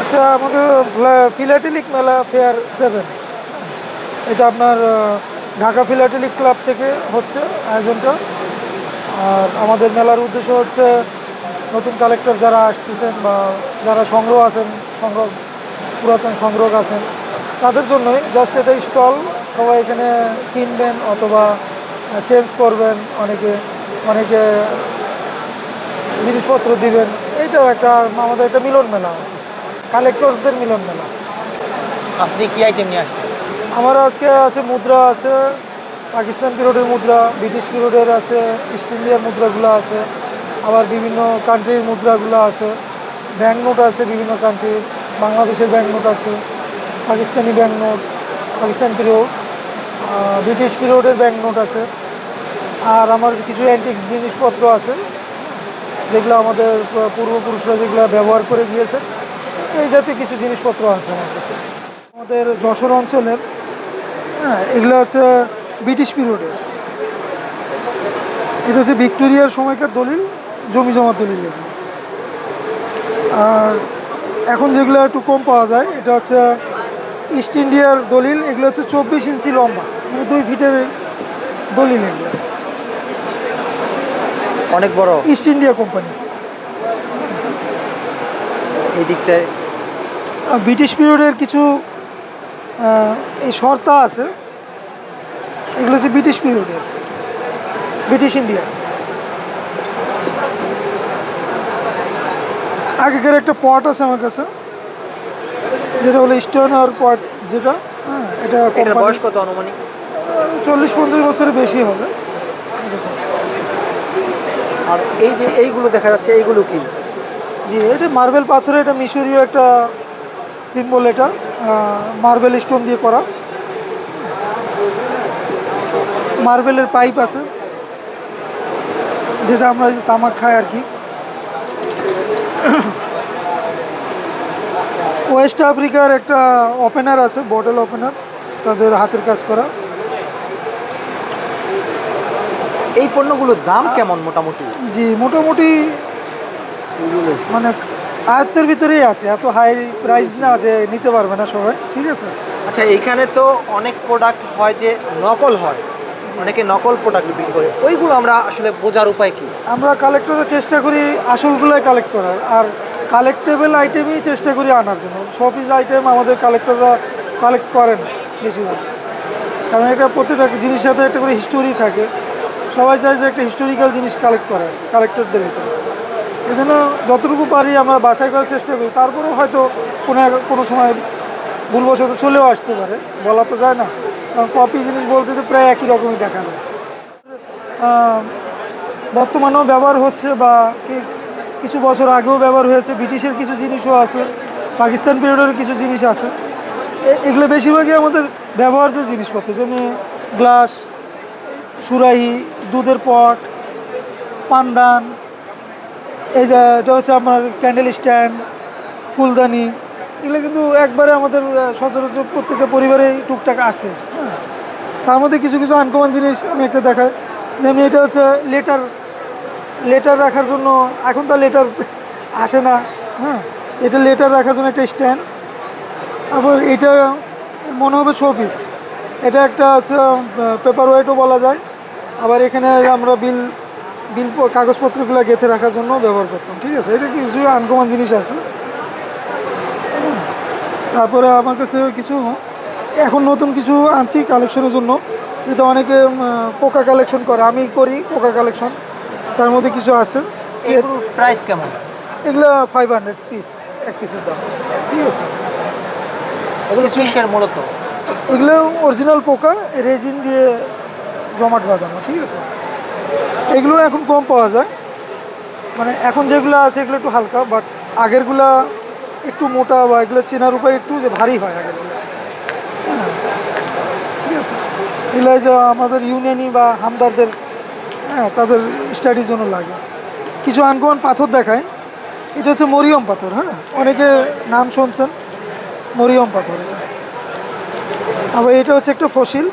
আচ্ছা আমাদের ফিলাটেলিক মেলা ফেয়ার সেভেন এটা আপনার ঢাকা ফিলাটেলিক ক্লাব থেকে হচ্ছে আয়োজনটা। আর আমাদের মেলার উদ্দেশ্য হচ্ছে নতুন কালেক্টর যারা আসতেছেন বা যারা সংগ্রহ আছেন, সংগ্রহ, পুরাতন সংগ্রহ আছেন, তাদের জন্যই জাস্ট এটা স্টল সবাই এখানে কিনবেন অথবা চেঞ্জ করবেন, অনেকে অনেকে জিনিসপত্র দিবেন। এইটাও একটা, আমাদের একটা মিলন মেলা। কালেক্টরসদের মিলন মেলা। আপনি কি আইটেম নিয়ে আসছেন? আমার আজকে আছে মুদ্রা আছে পাকিস্তান পিরিয়ডের মুদ্রা ব্রিটিশ পিরিয়ডের আছে ইস্ট ইন্ডিয়ার মুদ্রাগুলো আছে আবার বিভিন্ন কান্ট্রির মুদ্রাগুলো আছে ব্যাঙ্ক নোট আছে বিভিন্ন কান্ট্রির বাংলাদেশের ব্যাঙ্ক নোট আছে Pakistani bank note Pakistan period British পিরিয়ডের ব্যাঙ্ক নোট আছে আর আমার কিছু অ্যান্টিক্স জিনিসপত্র আছে যেগুলো আমাদের পূর্বপুরুষরা যেগুলো ব্যবহার করে গিয়েছে এই জাতীয় কিছু জিনিসপত্র আছে আমার কাছে। আমাদের যশোর অঞ্চলের হ্যাঁ এগুলো হচ্ছে ব্রিটিশ পিরিয়ডের এটা হচ্ছে ভিক্টোরিয়ার সময়কার দলিল জমি জমার দলিল এগুলো। আর এখন যেগুলো একটু কম পাওয়া যায় এটা হচ্ছে ইস্ট ইন্ডিয়ার দলিল এগুলো হচ্ছে চব্বিশ ইঞ্চি লম্বা মানে দুই ফিটের দলিল এগুলো। অনেক বড়? ইস্ট ইন্ডিয়া কোম্পানি এই দিকটায় ব্রিটিশ পিরিয়ডের কিছু এই শর্তা আছে। এগুলো হচ্ছে ব্রিটিশ পিরিয়ডের ব্রিটিশ ইন্ডিয়া আগেকার একটা পট আছে আমার কাছে যেটা হলো স্টোনার পট যেটা হ্যাঁ এটা বয়স কত আনুমানিক? চল্লিশ পঞ্চাশ বছরের বেশি হবে। আর এই যে এইগুলো দেখা যাচ্ছে এইগুলো কি? জি এটা মার্বেল পাথরে এটা মিশরীয় একটা সিম্বল এটা মার্বেল স্টোন দিয়ে করা। মার্বেলের পাইপ আছে যেটা আমরা তামাক খাই আর কি। ওয়েস্ট আফ্রিকার একটা ওপেনার আছে বটল ওপেনার তাদের হাতের কাজ করা। এই পণ্যগুলোর দাম কেমন মোটামুটি? জি মোটামুটি মানে আয়ত্তের ভিতরেই আছে এত হাই প্রাইস না যে নিতে পারবে না সবাই ঠিক আছে? আচ্ছা এইখানে তো অনেক প্রোডাক্ট হয় যে নকল হয় অনেকে নকল প্রোডাক্ট বিক্রি করে ওইগুলো আমরা আসলে বোঝার উপায় কি? আমরা কালেক্টরের চেষ্টা করি আসলগুলোই কালেক্ট করার আর কালেক্টেবল আইটেমই চেষ্টা করি আনার জন্য শপিস আইটেম আমাদের কালেক্টররা কালেক্ট করেন বেশিরভাগ। কারণ এটা প্রত্যেকটা জিনিসের সাথে একটা করে হিস্টোরি থাকে সবাই চায় যে একটা হিস্টোরিক্যাল জিনিস কালেক্ট করে কালেক্টরদের ভিতরে। এই জন্য যতটুকু পারি আমরা বাছাই করার চেষ্টা করি। তারপরেও হয়তো কোনো কোনো সময় ভুলবশত চলেও আসতে পারে, বলা তো যায় না। কারণ কপি জিনিস বলতে তো প্রায় একই রকমই দেখা যায়। বর্তমানেও ব্যবহার হচ্ছে বা কিছু বছর আগেও ব্যবহার হয়েছে। ব্রিটিশের কিছু জিনিসও আছে, পাকিস্তান পিরিয়ডের কিছু জিনিস আছে। এগুলো বেশিরভাগই আমাদের ব্যবহার্য জিনিসপত্র, যেমনি গ্লাস সুরাহি, দুধের পট পানদান এই যে, এটা হচ্ছে আপনার ক্যান্ডেল স্ট্যান্ড ফুলদানি, এগুলো কিন্তু একবারে আমাদের সচরাচর প্রত্যেকটা পরিবারেই টুকটাক আছে হ্যাঁ। তার মধ্যে কিছু কিছু আনকমন জিনিস আমি একটা দেখাই, যেমন এটা হচ্ছে লেটার লেটার রাখার জন্য, এখন তো লেটার আসে না হ্যাঁ। এটা লেটার রাখার জন্য একটা স্ট্যান্ড আবার এটা মনে হবে শোপিস এটা একটা হচ্ছে পেপার ওয়েটও বলা যায়, আবার এখানে আমরা বিল বিল কাগজপত্রগুলো গেঁথে রাখার জন্য ব্যবহার করতাম ঠিক আছে? এটা কিছু আনকমন জিনিস আছে। তারপরে আমার কাছে কিছু এখন নতুন কিছু আনছি কালেকশনের জন্য যেটা অনেকে পোকা কালেকশন করে। আমি করি পোকা কালেকশন তার মধ্যে কিছু আছে। প্রাইস কেমন? এগুলো ফাইভ হান্ড্রেড পিস এক পিসের দাম ঠিক আছে? এগুলো কিসের মূলত? এগুলো অরিজিনাল পোকা রেজিন দিয়ে জমাট বাঁধানো ঠিক আছে? এগুলো এখন কম পাওয়া যায়। মানে এখন যেগুলো আছে এগুলো একটু হালকা বাট আগেরগুলা একটু মোটা বা এগুলো চেনার উপায় একটু যে ভারী হয় আগেরগুলো। হ্যাঁ, ঠিক আছে। এগুলো যে আমাদের ইউনিয়নি বা হামদারদের হ্যাঁ তাদের স্টাডির জন্য লাগে। কিছু আনকমন পাথর দেখায়। এটা হচ্ছে মরিয়ম পাথর হ্যাঁ। অনেকে নাম শুনছেন মরিয়ম পাথর। আবার এটা হচ্ছে একটা ফসিল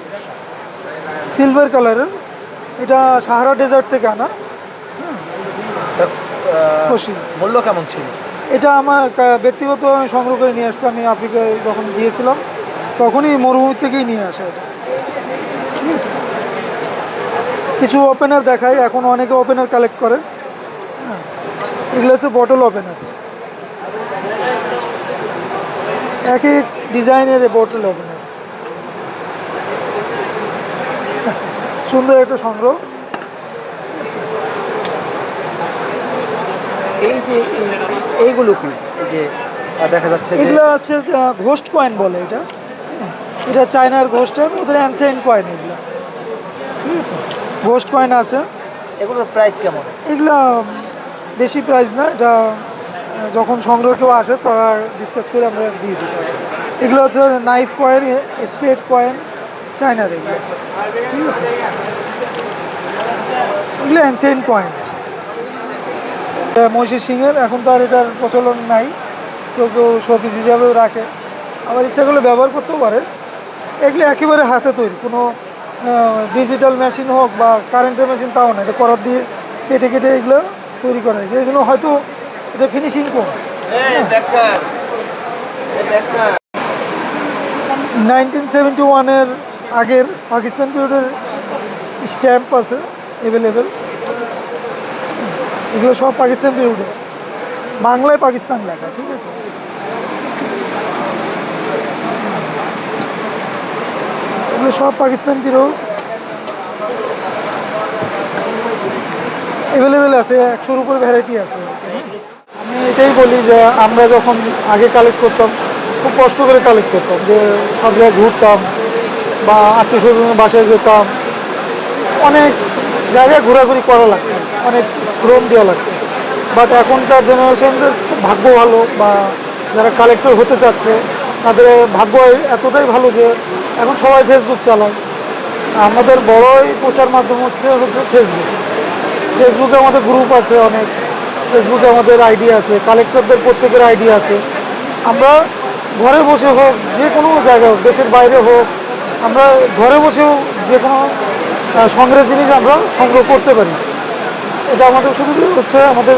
সিলভার কালারের এটা সাহারা ডেজার্ট থেকে আনা। মূল্য কেমন ছিল? এটা আমার ব্যক্তিগত আমি সংগ্রহ করে নিয়ে আসছি আমি আফ্রিকায় যখন গিয়েছিলাম তখনই মরুভূমি থেকেই নিয়ে আসা এটা। ঠিক আছে? কিছু ওপেনার দেখাই এখন অনেকে ওপেনার কালেক্ট করে। হ্যাঁ এগুলো হচ্ছে বটল ওপেনার এক এক ডিজাইনের বটল ওপেনার সুন্দর একটা সংগ্রহ। এই যে এই- এইগুলো কি? যে দেখা যাচ্ছে এগুলো আছে ঘোস্ট কয়েন বলে এটা। এটা চায়নার ঘোস্টের ওদের অ্যানসেন্ট কয়েন এগুলো। ঠিক আছে? ঘোস্ট কয়েন আছে। এগুলোর প্রাইস কেমন? এগুলো বেশি প্রাইস না। এটা যখন সংগ্রহ কেউ আসে তারা ডিসকাস করে আমরা দিয়ে দিই। এগুলো হচ্ছে নাইফ কয়েন স্পেড কয়েন চায়নার এগুলো ঠিক আছে? এগুলো অ্যানসেন্ট কয়েন মহিষের সিংহের এখন তো আর এটার প্রচলন নাই। কেউ কেউ শোপিস হিসাবেও রাখে। আবার ইচ্ছা করলে ব্যবহার করতেও পারে। এগুলো একেবারে হাতে তৈরি। কোনো ডিজিটাল মেশিন হোক বা কারেন্টের মেশিন তাও না। এটা করার দিয়ে কেটে কেটে এগুলো তৈরি করা হয়েছে। এই জন্য হয়তো এটা ফিনিশিং কম নাইনটিন সেভেন্টি ওয়ানের আগের পাকিস্তান পিরিয়ডের স্ট্যাম্প আছে অ্যাভেলেবেল এগুলো সব পাকিস্তান পিরিয়ডে বাংলায় পাকিস্তান লেখা, ঠিক আছে? এগুলো সব পাকিস্তান পিরিয়ড অ্যাভেলেবেল আছে, একশোর উপর ভ্যারাইটি আছে। আমি এটাই বলি যে, আমরা যখন আগে কালেক্ট করতাম, খুব কষ্ট করে কালেক্ট করতাম যে, সব জায়গায় ঘুরতাম। বা আত্মীয় স্বজনের বাসায় যেতাম, অনেক জায়গায় ঘোরাঘুরি করা লাগতো, অনেক শ্রম দেওয়া লাগতো। বাট এখনকার জেনারেশনদের ভাগ্য ভালো বা যারা কালেক্টর হতে চাচ্ছে, তাদের ভাগ্য এতটাই ভালো যে এখন সবাই ফেসবুক চালায়। আমাদের বড়ই প্রচার মাধ্যম হচ্ছে হচ্ছে ফেসবুক ফেসবুকে আমাদের গ্রুপ আছে অনেক ফেসবুকে আমাদের আইডি আছে কালেক্টরদের প্রত্যেকের আইডি আছে। আমরা ঘরে বসে হোক, যে কোনো জায়গায় হোক, দেশের বাইরে হোক আমরা ঘরে বসেও যে কোনো সংগ্রহের জিনিস আমরা সংগ্রহ করতে পারি। এটা আমাদের শুধু হচ্ছে আমাদের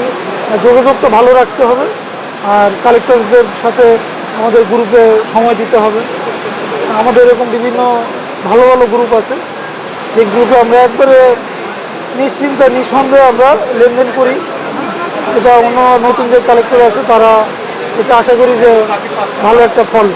যোগাযোগটা ভালো রাখতে হবে আর কালেক্টরসদের সাথে আমাদের গ্রুপে সময় দিতে হবে। আমাদের এরকম বিভিন্ন ভালো ভালো গ্রুপ আছে। যে গ্রুপে আমরা একবারে নিশ্চিন্তে, নিঃসন্দেহে আমরা লেনদেন করি। এটা অন্য নতুন যে কালেক্টর আছে, তারা এটা আশা করি যে ভালো একটা ফল।